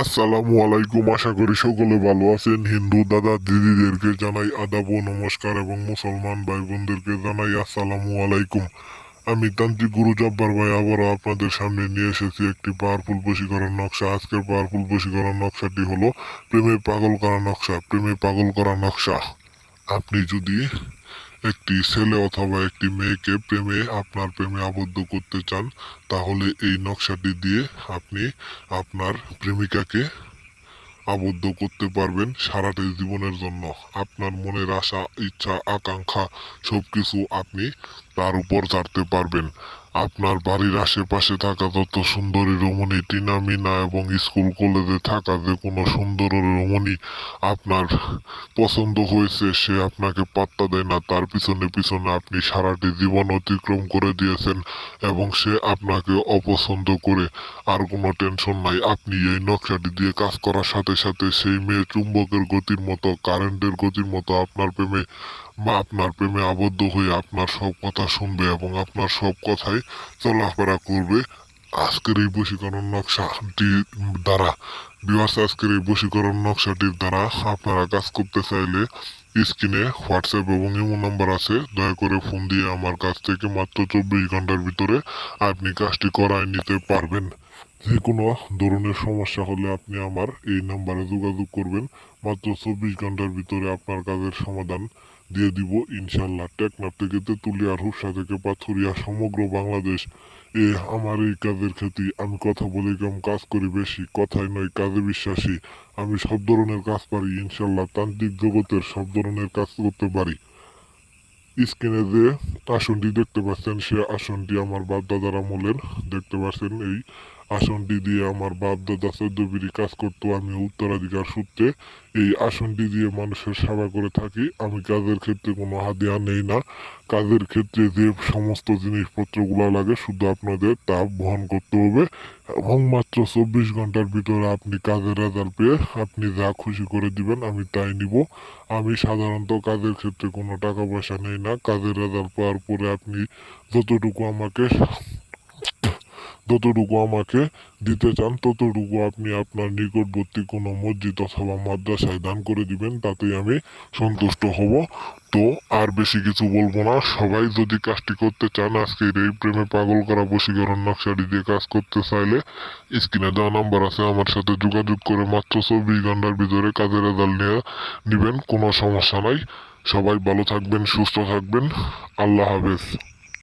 আসসালামু আলাইকুম, আশা করি সকলে ভালো আছেন। হিন্দু দাদা দিদিদেরকে জানাই আদাব নমস্কার এবং মুসলমান ভাই বোনদেরকে জানাই আসসালামু আলাইকুম। আমি তান্ত্রিক গুরু জব্বার ভাই, আবারও আপনাদের সামনে নিয়ে এসেছি একটি পাওয়ারফুল বশীকরণ নকশা। আজকের পাওয়ারফুল বশীকরণ নকশাটি হলো প্রেমে পাগল করা নকশা, প্রেমে পাগল করা নকশা। আপনি যদি একটি ছেলে অথবা একটি মেয়েকে প্রেমে, আপনার প্রেমে আবদ্ধ করতে চান, তাহলে এই নকশাটি দিয়ে আপনি আপনার প্রেমিকাকে আবদ্ধ করতে পারবেন সারাটি জীবনের জন্য। আপনার মনের আশা, ইচ্ছা, আকাঙ্ক্ষা সব কিছু আপনি তার উপর চাড়তে পারবেন। আপনার বাড়ির আশেপাশে থাকা যত সুন্দরী রমণী, টিনা, মিনা এবং স্কুল কলেজে থাকা যে কোনো সুন্দর রমণী আপনার পছন্দ হয়েছে, সে আপনাকে পাত্তা দেয় না। তার পিছনে পিছনে আপনি সারাটি জীবন অতিক্রম করে দিয়েছেন এবং সে আপনাকে অপছন্দ করে। আর কোনো টেনশন নাই, আপনি এই নকশাটি দিয়ে কাজ করার সাথে সাথে সেই মেয়ে চুম্বকের গতির মতো, কারেন্টের গতির মতো আপনার প্রেমে বা আপনার প্রেমে আবদ্ধ হয়ে আপনার সব কথা শুনবে এবং আপনার সব কথাই চলাফেরা করবে, আজকের এই বশীকরণ নকশাটি দ্বারা বিবাস আজকের এই বশীকরণ নকশাটির দ্বারা আপনারা কাজ করতে চাইলে স্ক্রিনে হোয়াটসঅ্যাপ এবং ইমো নাম্বার আছে, দয়া করে ফোন দিয়ে আমার কাছ থেকে মাত্র চব্বিশ ঘণ্টার ভিতরে আপনি কাজটি করায় নিতে পারবেন। যে কোনো ধরনের সমস্যা হলে আপনি আমার এই নাম্বারে যোগাযোগ করবেন, মাত্র চব্বিশ ঘণ্টার ভিতরে আপনার কাজের সমাধান দিয়ে দিব ইনশাল্লাহ টেকনাফ থেকে তেঁতুলিয়া রূপসা থেকে পাথুরিয়া সমগ্র বাংলাদেশ। এ আমার এই কাজের ক্ষেত্রে আমি কথা বলে কম কাজ করি বেশি? কথাই নয়, কাজে বিশ্বাসী। আমি সব ধরনের কাজ পারি ইনশাল্লাহ তান্ত্রিক জগতের সব ধরনের কাজ করতে পারি। স্ক্রিনে যে আসনটি দেখতে পাচ্ছেন, সে আসনটি আমার বাপ দাদার আমলের। দেখতে পাচ্ছেন এই আসনটি দিয়ে আমার বাপ, দাদা, চোদ্দ বিড়ি কাজ করতো, আমি উত্তরাধিকার সূত্রে। এই আসনটি দিয়ে মানুষের সেবা করে থাকি। আমি কাজের ক্ষেত্রে কোনো হাদিয়া নেই না। কাজের ক্ষেত্রে যে সমস্ত জিনিসপত্রগুলো লাগে, শুধু আপনাদের তা বহন করতে হবে। এবং মাত্র চব্বিশ ঘণ্টার ভিতরে আপনি কাজের রেজাল্ট পেয়ে আপনি যা খুশি করে দিবেন, আমি তাই নিব। আমি সাধারণত কাজের ক্ষেত্রে কোনো টাকা পয়সা নেই না। কাজের রেজাল্ট পাওয়ার পরে আপনি যতটুকু আমাকে যতটুকু আমাকে দিতে চান, ততটুকু আপনি আপনার নিকটবর্তী কোনো মসজিদ অথবা মাদ্রাসায় দান করে দিবেন, তাতেই আমি সন্তুষ্ট হব। তো আর বেশি কিছু বলব না। সবাই যদি কাজটি করতে চান আজকের এই প্রেমে পাগল করা বশীকরণ নকশাটি দিয়ে কাজ করতে চাইলে স্ক্রিনে দেওয়া নাম্বার আছে, আমার সাথে যোগাযোগ করে মাত্র চব্বিশ ঘণ্টার ভিতরে কাজের রেজাল্ট নিয়ে নেবেন, কোনো সমস্যা নাই। সবাই ভালো থাকবেন, সুস্থ থাকবেন। আল্লাহ হাফেজ।